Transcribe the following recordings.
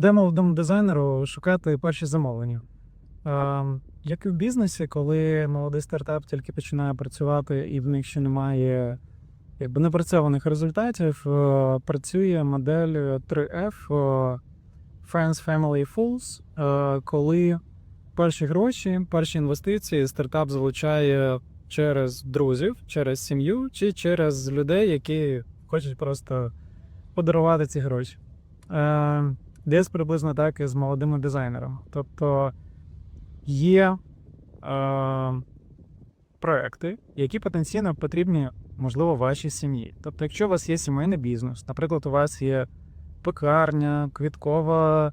Де молодому дизайнеру шукати перші замовлення? Е, як і в бізнесі, коли молодий стартап тільки починає працювати і в них ще немає якби напрацьованих результатів, е, працює модель 3F е, Friends, Family, Fools, е, коли перші гроші, перші інвестиції стартап залучає через друзів, через сім'ю чи через людей, які хочуть просто подарувати ці гроші. Десь приблизно так і з молодими дизайнерами. Тобто є е, проекти, які потенційно потрібні, можливо, вашій сім'ї. Тобто, якщо у вас є сімейний бізнес, наприклад, у вас є пекарня, квіткова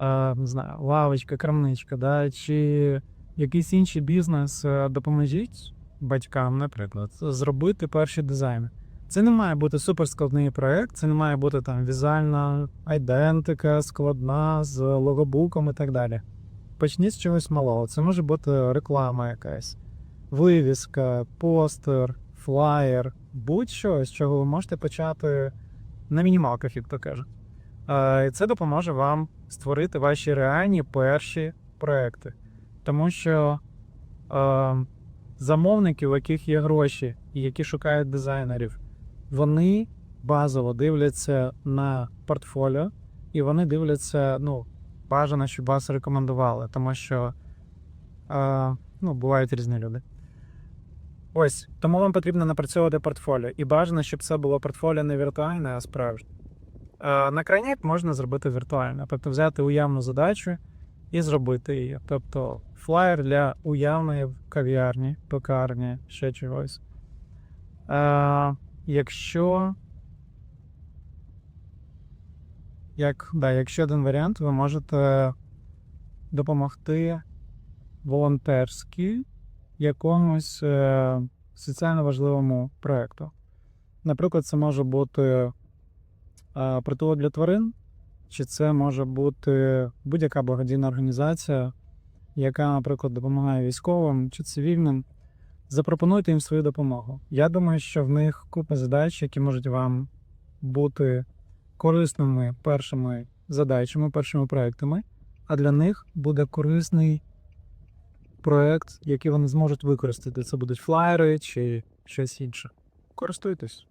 е, не знаю, лавочка, крамничка, да, чи якийсь інший бізнес, е, допоможіть батькам, наприклад, зробити перші дизайни. Це не має бути суперскладний проект, це не має бути там візуальна айдентика, складна з логобуком і так далі. Почніть з чогось малого. Це може бути реклама якась, вивіска, постер, флаєр, будь-що, з чого ви можете почати на мінімалках, як то кажуть. І це допоможе вам створити ваші реальні перші проекти. Тому що е, замовники, у яких є гроші і які шукають дизайнерів, вони базово дивляться на портфоліо, і вони дивляться, ну, бажано, щоб вас рекомендували, тому що е, ну, бувають різні люди. Ось, тому вам потрібно напрацьовувати портфоліо. І бажано, щоб це було портфоліо не віртуальне, а справжнє. Е, На крайняк можна зробити віртуально, тобто взяти уявну задачу і зробити її. Тобто флаєр для уявної кав'ярні, пекарні, ще чогось. Е, якщо. Як, да, якщо один варіант, ви можете допомогти волонтерськи якомусь е, соціально важливому проєкту. Наприклад, це може бути е, притулок для тварин, чи це може бути будь-яка благодійна організація, яка, наприклад, допомагає військовим чи цивільним. Запропонуйте їм свою допомогу. Я думаю, що в них купа задач, які можуть вам бути корисними першими задачами, першими проектами, а для них буде корисний проект, який вони зможуть використати. Це будуть флаєри чи щось інше. Користуйтесь.